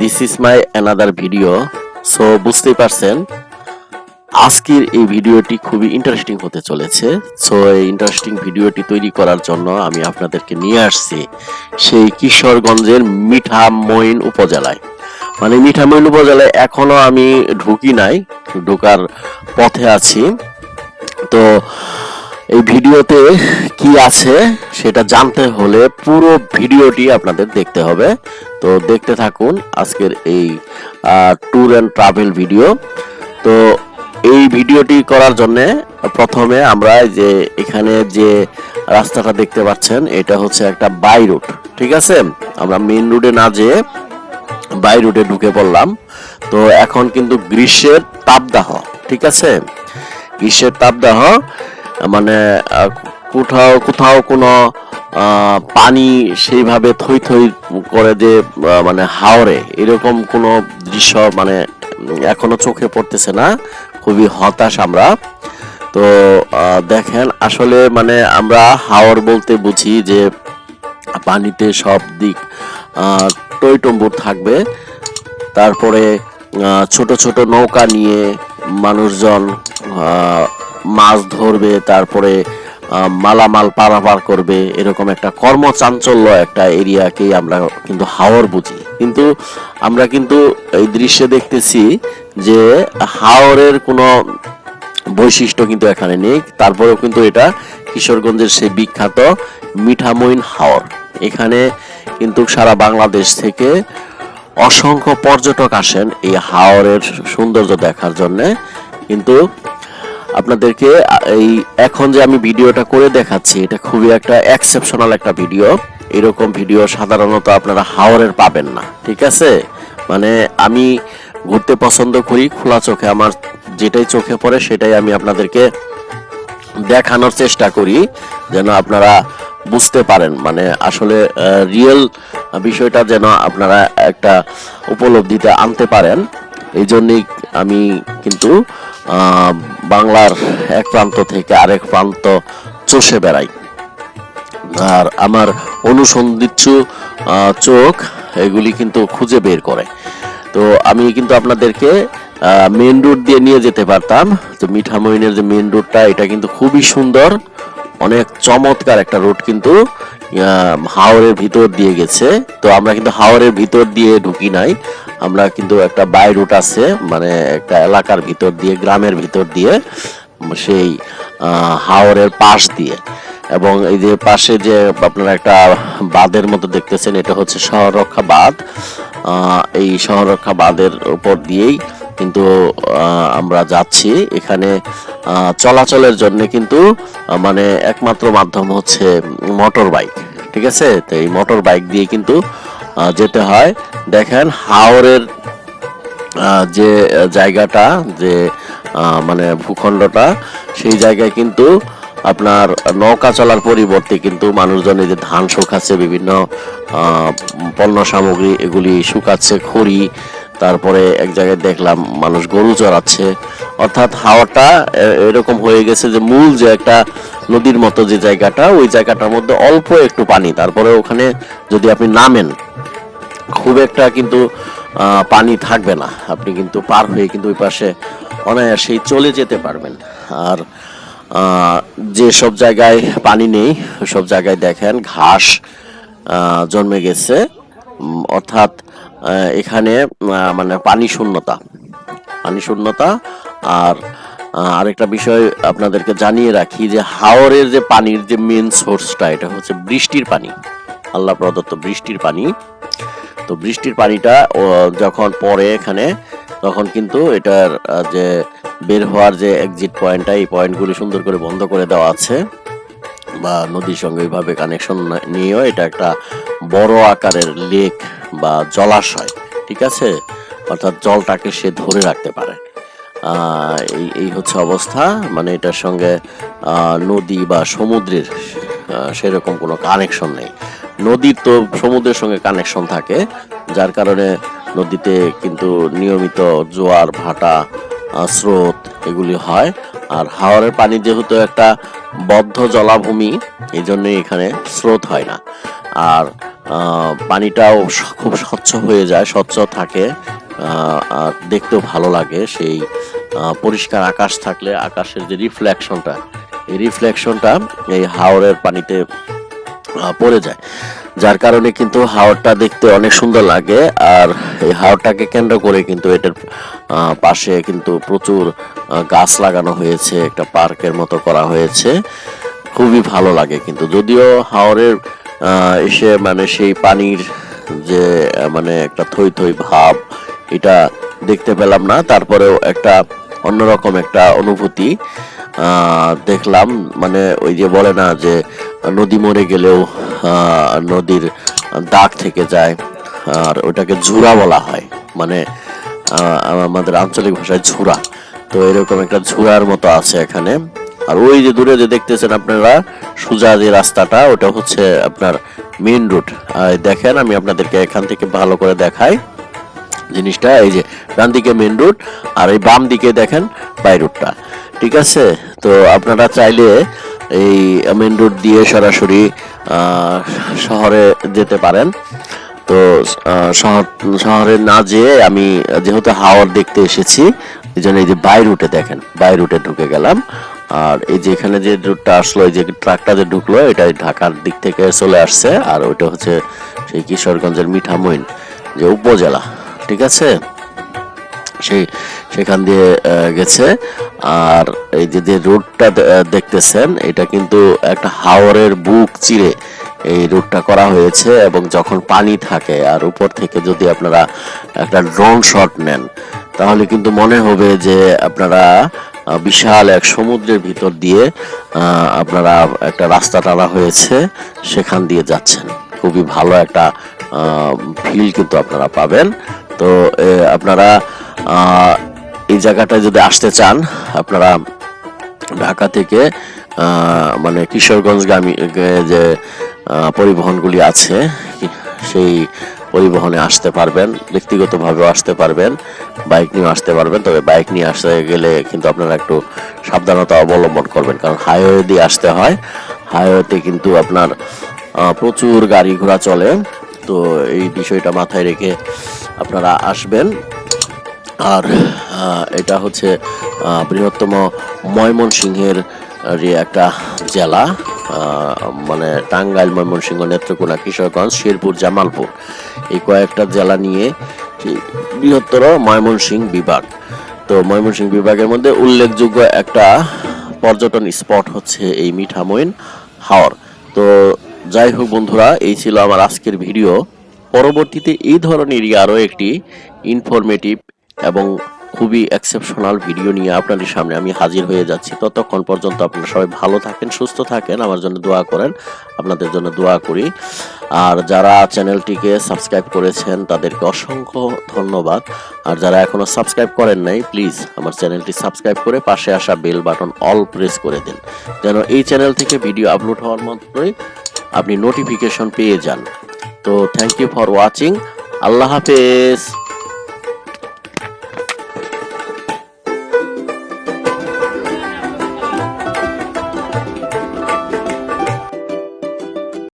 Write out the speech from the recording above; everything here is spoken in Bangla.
This is my another video so বুঝতেই পারছেন, আজকের এই ভিডিওটি খুবই ইন্টারেস্টিং হতে চলেছে। সো এই ইন্টারেস্টিং ভিডিওটি তৈরি করার জন্য আমি আপনাদেরকে নিয়ে আসছি সেই কিশোরগঞ্জের মিঠামইন উপজেলায়। মানে মিঠামইন উপজেলায় এখনও আমি ঢুকি নাই, ঢোকার পথে আছি। তো এই ভিডিওতে কি আছে সেটা জানতে হলে পুরো ভিডিওটি আপনাদের দেখতে হবে। তো দেখতে থাকুন আজকের এই ট্যুর অ্যান্ড ট্রাভেল ভিডিও তো এই ভিডিওটি করার জন্য প্রথমে আমরা যে এখানে যে রাস্তাটা দেখতে পাচ্ছেন, এটা হচ্ছে একটা বাই রুট, ঠিক আছে? আমরা মেইন রুটে না যেয়ে বাই রুটে ঢুকে পড়লাম। তো এখন কিন্তু গ্রীষ্মের তাপদাহ, ঠিক আছে? গ্রীষ্মের তাপদাহ মানে কোথাও কোথাও কোনো পানি সেইভাবে থই থই করে যে মানে হাওরে, এরকম কোনো দৃশ্য মানে এখনও চোখে পড়তেছে না। খুবই হতাশ আমরা। তো দেখেন, আসলে মানে আমরা হাওর বলতে বুঝি যে, পানিতে সব দিক টইটম্বুর থাকবে। তারপরে ছোট ছোট নৌকা নিয়ে মানুষজন মাছ ধরবে, তারপরে মালামাল পারাপার করবে, এরকম একটা কর্মচাঞ্চল্য একটা এরিয়াকেই আমরা কিন্তু হাওর বুঝি। কিন্তু আমরা কিন্তু এই দৃশ্যে দেখতেছি যে হাওরের কোনো বৈশিষ্ট্য কিন্তু এখানে নেই। তারপরেও কিন্তু এটা কিশোরগঞ্জের সেই বিখ্যাত মিঠামইন হাওর। এখানে কিন্তু সারা বাংলাদেশ থেকে অসংখ্য পর্যটক আসেন এই হাওরের সৌন্দর্য দেখার জন্যে। কিন্তু আপনাদেরকে এই এখন যে আমি ভিডিওটা করে দেখাচ্ছি, এটা খুবই একটা এক্সেপশনাল একটা ভিডিও এরকম ভিডিও সাধারণত আপনারা হাওরের পাবেন না, ঠিক আছে? মানে আমি ঘুরতে পছন্দ করি, খোলা চোখে। আমার যেটাই চোখে পড়ে, সেটাই আমি আপনাদেরকে দেখানোর চেষ্টা করি, যেন আপনারা বুঝতে পারেন। মানে আসলে রিয়েল বিষয়টা যেন আপনারা একটা উপলব্ধিতে আনতে পারেন। এই জন্যই আমি কিন্তু বাংলার এক প্রান্ত থেকে আরেক প্রান্ত চষে বেড়াই। আর আমার অনুসন্ধিৎসু আহ, চোখ এগুলি কিন্তু খুঁজে বের করে। তো আমি কিন্তু আপনাদেরকে মেন রোড দিয়ে নিয়ে যেতে পারতাম। তো মিঠামইনের যে মেন রোডটা এটা কিন্তু খুবই সুন্দর। অনেক চমৎকার একটা রোড কিন্তু হাওরের ভিতর দিয়ে গেছে। তো আমরা কিন্তু হাওরের ভিতর দিয়ে ঢুকি নাই। আমরা কিন্তু একটা বাই রুট আছে মানে একটা এলাকার ভিতর দিয়ে, গ্রামের ভিতর দিয়ে, সেই হাওরের পাশ দিয়ে। এবং এই যে পাশে যে আপনারা একটা বাঁধের মতো দেখতেছেন, এটা হচ্ছে শহর রক্ষা বাঁধ এই শহর রক্ষা বাঁধের উপর দিয়েই কিন্তু আমরা যাচ্ছি। এখানে চলাচলের জন্য কিন্তু মানে একমাত্র মাধ্যম হচ্ছে মোটর বাইক ঠিক আছে? তো এই মোটর বাইক দিয়ে কিন্তু যেতে হয়। দেখেন, হাওরের যে জায়গাটা, যে মানে ভূখণ্ডটা, সেই জায়গায় কিন্তু আপনার নৌকা চলার পরিবর্তে কিন্তু মানুষজন এই যে ধান শুকাচ্ছে, বিভিন্ন পণ্য সামগ্রী এগুলি শুকাচ্ছে, খড়ি, তারপরে এক জায়গায় দেখলাম মানুষ গরু চড়াচ্ছে। অর্থাৎ হাওয়াটা এরকম হয়ে গেছে যে মূল যে একটা নদীর মতো যে জায়গাটা, ওই জায়গাটার মধ্যে অল্প একটু পানি, তারপরে ওখানে যদি আপনি নামেন খুব একটা কিন্তু পানি থাকবে না। আপনি কিন্তু পার হয়ে কিন্তু ওই পাশে অনায়াসেই চলে যেতে পারবেন। আর যে সব জায়গায় পানি নেই, সব জায়গায় দেখেন ঘাস জন্মে গেছে। অর্থাৎ এখানে মানে পানি শূন্যতা। পানি শূন্যতা। আর আরেকটা বিষয় আপনাদেরকে জানিয়ে রাখি যে হাওরের যে পানির যে মেন সোর্সটা এটা হচ্ছে বৃষ্টির পানি। আল্লাহ প্রদত্ত বৃষ্টির পানি। তো বৃষ্টির পানিটা যখন পড়ে এখানে, তখন কিন্তু এটার যে বের হওয়ার যে এক্সিট পয়েন্টটা এই পয়েন্টগুলি সুন্দর করে বন্ধ করে দেওয়া আছে। বা নদীর সঙ্গে ওইভাবে কানেকশন নিয়েও এটা একটা বড় আকারের লেক বা জলাশয়, ঠিক আছে? অর্থাৎ জলটাকে সে ধরে রাখতে পারে। এই হচ্ছে অবস্থা। মানে এটার সঙ্গে নদী বা সমুদ্রের সেরকম কোনো কানেকশন নেই। নদীর তো সমুদ্রের সঙ্গে কানেকশন থাকে, যার কারণে নদীতে কিন্তু নিয়মিত জোয়ার, ভাটা স্রোত এগুলি হয়। আর হাওরের পানি যেহেতু একটা বদ্ধ জলাভূমি এই জন্যই এখানে স্রোত হয় না। আর পানিটাও খুব স্বচ্ছ হয়ে যায়, স্বচ্ছ থাকে আর দেখতেও ভালো লাগে সেই পরিষ্কার আকাশ থাকলে আকাশের যে রিফ্লেকশনটা এই রিফ্লেকশনটা এই হাওরের পানিতে পড়ে যায়। যার কারণে কিন্তু হাওরটা দেখতে অনেক সুন্দর লাগে আর এই হাওরটাকে কেন্দ্র করে কিন্তু এটার পাশে কিন্তু প্রচুর গাছ লাগানো হয়েছে একটা পার্কের মতো করা হয়েছে। খুবই ভালো লাগে কিন্তু। যদিও হাওরের আহ, এসে মানে সেই পানির যে মানে একটা থই থই ভাব এটা দেখতে পেলাম না। তারপরেও একটা অন্যরকম একটা অনুভূতি দেখলাম। মানে ওই যে বলে না যে, নদী মরে গেলেও নদীর দাগ থেকে যায়, আর ওটাকে ঝুরা বলা হয়। মানে আমাদের আঞ্চলিক ভাষায় ঝুরা। তো এরকম একটা ঝুরার মতো আছে এখানে। আর ওই যে দূরে যে দেখতেছেন আপনারা, সোজা যে রাস্তাটা, ওটা হচ্ছে আপনার মেইন রুট দেখেন, আমি আপনাদেরকে এখান থেকে ভালো করে দেখাই। জিনিসটা, এই যে ডান দিকে মেন রুট আর এই বাম দিকে দেখেন বাই রুটটা ঠিক আছে? তো আপনারা চাইলে এই মেন রুট দিয়ে সরাসরি শহরে যেতে পারেন। তো শহর, শহরে না যেয়ে আমি যেহেতু হাওয়ার দেখতে এসেছি, এই জন্য এই যে বাই রুটে দেখেন বাই রুটে ঢুকে গেলাম। আর এই যে এখানে যে রুটটা আসলো, এই যে ট্রাকটা যে ঢুকলো এটা ঢাকার দিক থেকে চলে আসছে। আর ওইটা হচ্ছে সেই কিশোরগঞ্জের মিঠামইন, যে উপজেলা। ঠিক আছে? সেই সেখান দিয়ে গেছে। আর এই যে যে রুটটা দেখতেছেন, এটা কিন্তু একটা হাওরের বুক চিরে এই রুটটা করা হয়েছে এবং যখন পানি থাকে আর উপর থেকে যদি আপনারা একটা ড্রোন শট নেন, তাহলে কিন্তু মনে হবে যে আপনারা বিশাল এক সমুদ্রের ভিতর দিয়ে আপনারা একটা রাস্তা টানা হয়েছে, সেখান দিয়ে যাচ্ছেন। খুবই ভালো একটা ফিল কিন্তু আপনারা পাবেন। তো আপনারা এই জায়গাটায় যদি আসতে চান, আপনারা ঢাকা থেকে মানে কিশোরগঞ্জগামী যে পরিবহনগুলি আছে, সেই পরিবহনে আসতে পারবেন, ব্যক্তিগতভাবেও আসতে পারবেন, বাইক নিয়ে আসতে পারবেন, তবে বাইক নিয়ে আসতে গেলে কিন্তু আপনারা একটু সাবধানতা অবলম্বন করবেন, কারণ হাইওয়ে দিয়ে আসতে হয়, হাইওয়েতে কিন্তু আপনার প্রচুর গাড়ি ঘোড়া চলে, তো এই বিষয়টা মাথায় রেখে আপনারা আসবেন। আর এটা হচ্ছে বৃহত্তম ময়মনসিংহের একটা জেলা মানে টাঙ্গাইল ময়মনসিংহ নেত্রকোনা কিশোরগঞ্জ, শেরপুর, জামালপুর। এই কয়েকটা জেলা নিয়ে বৃহত্তর ময়মনসিংহ বিভাগ। তো ময়মনসিংহ বিভাগের মধ্যে উল্লেখযোগ্য একটা পর্যটন স্পট হচ্ছে এই মিঠামইন হাওর। তো যাই হোক বন্ধুরা, এই ছিল আমার আজকের ভিডিও। পরবর্তীতে এই ধরনেরই আরও একটি ইনফরমেটিভ এবং খুবই এক্সেপশনাল ভিডিও নিয়ে আপনাদের সামনে আমি হাজির হয়ে যাচ্ছি। ততক্ষণ পর্যন্ত আপনারা সবাই ভালো থাকেন, সুস্থ থাকেন, আমার জন্য দোয়া করেন, আপনাদের জন্য দোয়া করি। আর যারা চ্যানেলটিকে সাবস্ক্রাইব করেছেন, তাদেরকে অসংখ্য ধন্যবাদ। আর যারা এখনও সাবস্ক্রাইব করেন নাই প্লিজ আমার চ্যানেলটি সাবস্ক্রাইব করে পাশে আসা বেল বাটন অল প্রেস করে দিন। যেন এই চ্যানেল থেকে ভিডিও আপলোড হওয়ার মাত্রই আপনি নোটিফিকেশন পেয়ে যান। তো থ্যাংক ইউ ফর ওয়াচিং আল্লাহ হাফেজ।